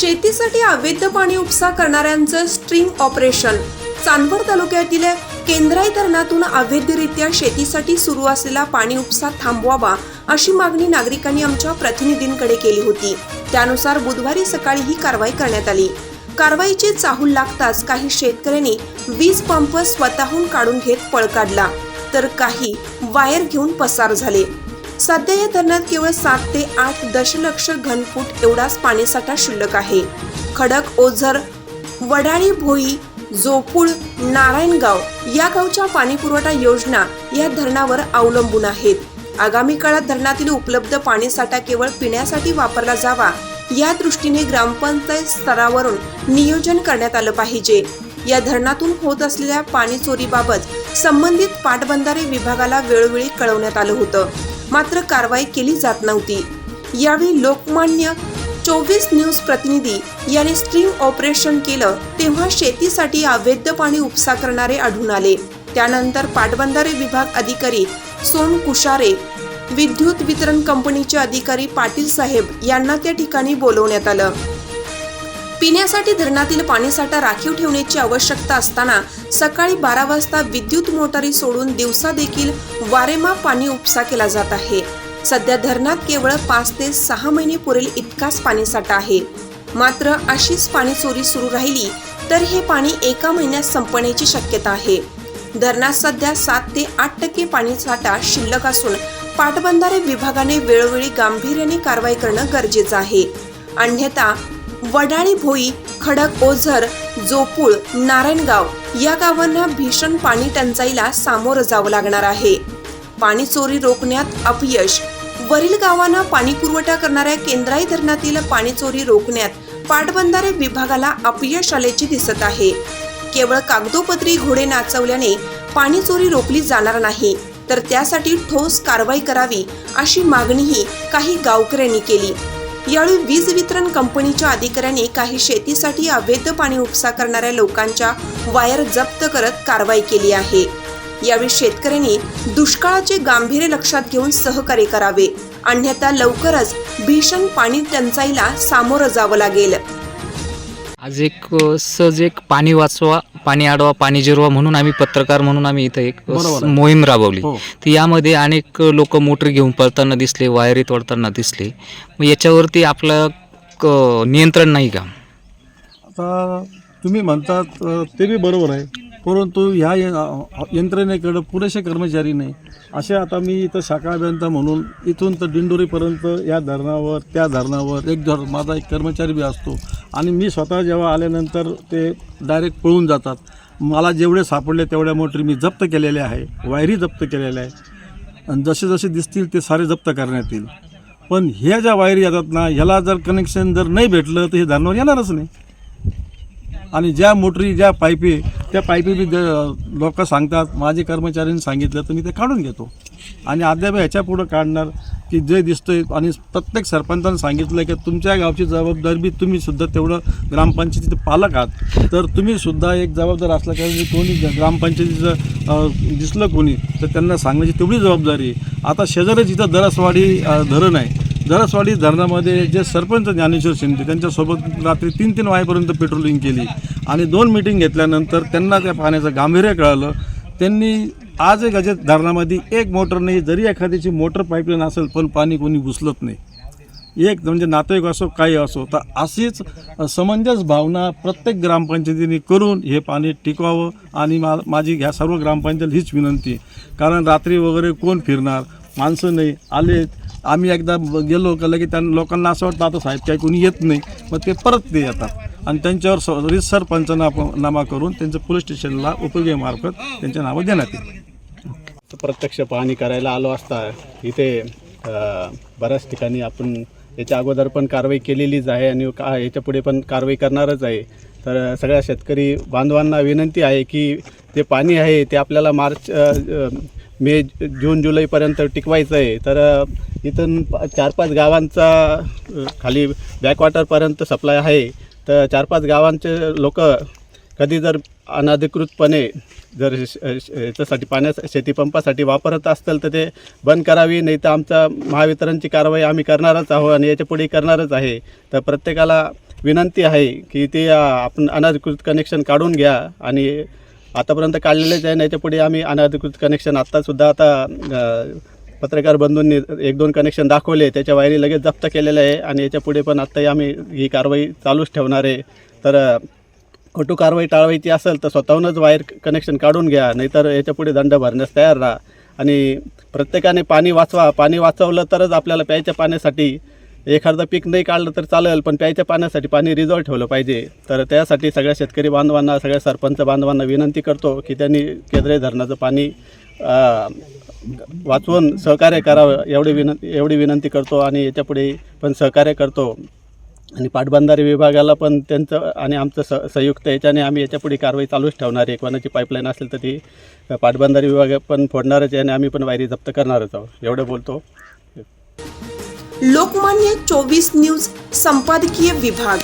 शेतीसाठी अवैध पाणी उपसा करणाऱ्यांचं स्ट्रिंग ऑपरेशन. चांदवड तालुक्यातील केंद्राई धरणातून अवैधरित्या शेतीसाठी सुरू असलेला पाणी उपसा थांबवावा अशी मागणी नागरिकांनी आमच्या प्रतिनिधींकडे केली होती. त्यानुसार बुधवारी सकाळी ही कारवाई करण्यात आली. कारवाईची चाहूल लागताच काही शेतकऱ्यांनी वीज पंप स्वतःहून काढून घेत पळ काढला. तर काही वायर घेऊन पसार झाले. सध्या या धरणात केवळ सात ते आठ दशलक्ष घनफूट एवढाच पाणीसाठा शिल्लक आहे. खडक ओझर वडाळी भोई जोपूळ नारायणगाव या गावच्या पाणीपुरवठा योजना या धरणावर अवलंबून आहेत. आगामी काळात धरणातील उपलब्ध पाणीसाठा केवळ पिण्यासाठी वापरला जावा या दृष्टीने ग्रामपंचायत स्तरावरून नियोजन करण्यात आलं पाहिजे. या धरणातून होत असलेल्या पाणी चोरीबाबत संबंधित पाटबंधारे विभागाला वेळोवेळी कळवण्यात आलं होतं. मात्र कारवाई केली जात नव्हती. यावेळी लोकमान्य चोवीस न्यूज प्रतिनिधी यांनी स्ट्रिंग ऑपरेशन केलं तेव्हा शेतीसाठी अवैध पाणी उपसा करणारे आढळून आले. त्यानंतर पाटबंधारे विभाग अधिकारी सोन कुशारे विद्युत वितरण कंपनीचे अधिकारी पाटील साहेब यांना त्या ठिकाणी बोलवण्यात आलं. पिण्यासाठी धरणातील पाणीसाठा राखीव ठेवण्याची आवश्यकता असताना सकाळी बारा वाजता विद्युत मोटारी सोडून दिवसा देखील वारेमाप पाणी उपसा केला जात आहे. सध्या धरणात केवळ पाच ते सहा महिने पुरेल इतकाच पाणीसाठा आहे. मात्र अशीच पाणी चोरी सुरू राहिली तर हे पाणी एका महिन्यात संपण्याची शक्यता आहे. धरणात सध्या सात ते आठ टक्के पाणीसाठा शिल्लक असून पाटबंधारे विभागाने वेळोवेळी गांभीर्याने कारवाई करणं गरजेचं आहे. अन्यथा वडाळी भोई खडक ओझर जोपूळ नारायणगाव या गावांना भीषण पाणी टंचाईला सामोरं जावं लागणार आहे. पाणी चोरी रोखण्यात अपयश. वरील गावांना पाणी पुरवठा करणाऱ्या केंद्राई धरणातील पाणी चोरी रोखण्यात पाटबंधारे विभागाला अपयश आल्याचे दिसत आहे. केवळ कागदोपत्री घोडे नाचवल्याने पाणी चोरी रोखली जाणार नाही तर त्यासाठी ठोस कारवाई करावी अशी मागणीही काही गावकऱ्यांनी केली. यावेळी वीज वितरण कंपनीच्या अधिकाऱ्यांनी काही शेतीसाठी अवैध पाणी उपसा करणाऱ्या लोकांच्या वायर जप्त करत कारवाई केली आहे. यावेळी शेतकऱ्यांनी दुष्काळाचे गांभीर्य लक्षात घेऊन सहकार्य करावे. अन्यथा लवकरच भीषण पाणी टंचाईला सामोरं जावं लागेल. आज एक सहज एक पाणी वाचवा पाणी अडवा पाणी जिरवा म्हणून आम्ही पत्रकार म्हणून आम्ही इथं एक अ, बरोबर आहे. मोहीम राबवली हो. तर यामध्ये अनेक लोक मोटर घेऊन पळताना दिसले वायरी तोडताना दिसले मग याच्यावरती आपलं क- नियंत्रण नाही का आता तुम्ही म्हणतात अ, ते बी बरोबर आहे परंतु ह्या य- यंत्रणेकडं पुरेसे कर्मचारी नाही. असे आता मी इथं शाखा अभियंता म्हणून इथून तर दिंडोरीपर्यंत या धरणावर त्या धरणावर एक धर माझा एक कर्मचारी बी असतो. आणि मी स्वतः जेव्हा आल्यानंतर ते डायरेक्ट पळून जातात. मला जेवढे सापडले तेवढ्या मोटरी मी जप्त केलेल्या आहे. वायरी जप्त केलेल्या आहे आणि जसे जसे दिसतील ते सारे जप्त करण्यात येईल. पण ह्या ज्या वायरी येतात ना ह्याला जर कनेक्शन जर नाही भेटलं तर हे धरणावर येणारच नाही. आणि ज्या मोटरी ज्या पाईपी त्या पाईपी बी लोक सांगतात माझे कर्मचाऱ्यांनी सांगितलं तर मी ते काढून घेतो. आणि अद्याप ह्याच्या पुढं काढणार की जे दिसतंय आणि प्रत्येक सरपंचानं सांगितलं की तुमच्या गावची जबाबदारी बी तुम्ही सुद्धा तेवढं ग्रामपंचायतीचे पालक आहात. तर तुम्ही सुद्धा एक जबाबदार असल्या कारण कोणी ग्रामपंचायतीचं दिसलं कोणी तर त्यांना सांगण्याची तेवढी जबाबदारी आहे. आता शेजारीच इथं दरसवाडी धरण आहे. जरासवाडी धरणामध्ये जे सरपंच ज्ञानेश्वर शिंदे त्यांच्यासोबत रात्री तीन तीन वाजेपर्यंत पेट्रोलिंग केली आणि दोन मिटिंग घेतल्यानंतर त्यांना त्या पाण्याचं गांभीर्य कळालं. त्यांनी आज एक अजित धरणामध्ये एक मोटर नाही जरी एखाद्याची मोटर पाईपलाईन असेल पण पाणी कोणी घुसलत नाही. एक म्हणजे नातेवाईक असो काही असो तर अशीच समंजस भावना प्रत्येक ग्रामपंचायतीने करून हे पाणी टिकवावं आणि मा माझी ह्या सर्व ग्रामपंचायत हीच विनंती कारण रात्री वगैरे कोण फिरणार? माणसं नाही आले आम्ही एकदा गेलो का की त्यां लोकांना असं वाटतं आता साहेब काही कोणी येत नाही. मग ते परत ते येतात. आणि त्यांच्यावर स रितसर पंचनामा करून त्यांचं पोलीस स्टेशनला उपयोगीमार्फत त्यांच्या नावं देण्यात येईल. प्रत्यक्ष पाहणी करायला आलो असता इथे बऱ्याच ठिकाणी आपण याच्या अगोदर पण कारवाई केलेलीच आहे आणि का याच्यापुढे पण कारवाई करणारच आहे. तर सगळ्या शेतकरी बांधवांना विनंती आहे की जे पाणी आहे ते आपल्याला मार्च मे जून जुलैपर्यंत टिकवायचं आहे. तर इथून चार पाच गावांचा खाली बॅकवॉटरपर्यंत सप्लाय आहे. तर चार पाच गावांचे लोक कधी जर अनधिकृतपणे जर श- याच्यासाठी पाण्या शेतीपंपासाठी वापरत असतील तर ते बंद करावी नाही तर आमचा महावितरणची कारवाई आम्ही करणारच आहोत आणि याच्यापुढे करणारच आहे. तर प्रत्येकाला विनंती आहे की ते आपण अनधिकृत कनेक्शन काढून घ्या आणि आतापर्यंत काढलेलेच आहे ना याच्यापुढे आम्ही अनधिकृत कनेक्शन आत्तासुद्धा आता पत्रकार बंधूंनी एक दोन कनेक्शन दाखवले. त्याच्या वायरी लगेच जप्त केलेलं आहे आणि याच्यापुढे पण आत्ताही आम्ही ही कारवाई चालूच ठेवणार आहे. तर खोटू कारवाई टाळवायची असेल तर स्वतःहूनच वायर कनेक्शन काढून घ्या नाहीतर याच्यापुढे दंड भरण्यास तयार राहा. आणि प्रत्येकाने पाणी वाचवा. पाणी वाचवलं तरच आपल्याला प्यायच्या पाण्यासाठी एखादं पीक नाही काढलं तर चालेल पण प्यायच्या पाण्यासाठी पाणी रिझॉल्व ठेवलं पाहिजे. तर त्यासाठी सगळ्या शेतकरी बांधवांना सगळ्या सरपंच बांधवांना विनंती करतो की त्यांनी केंद्रीय धरणाचं पाणी वाचवून सहकार्य करावं एवढी विनंती एवढी विनंती करतो आणि याच्यापुढे पण सहकार्य करतो. आणि पाटबंधारे विभागाला पण त्यांचं आणि आमचं स संयुक्त याच्याने आम्ही याच्यापुढे कारवाई चालूच ठेवणार आहे. कोणाची पाईपलाईन असेल तर ती पाटबंधारे विभाग पण फोडणारच आहे आणि आम्ही पण वायरी जप्त करणारच आहोत. एवढं बोलतो. लोकमान्य चोवीस न्यूज संपादकीय विभाग.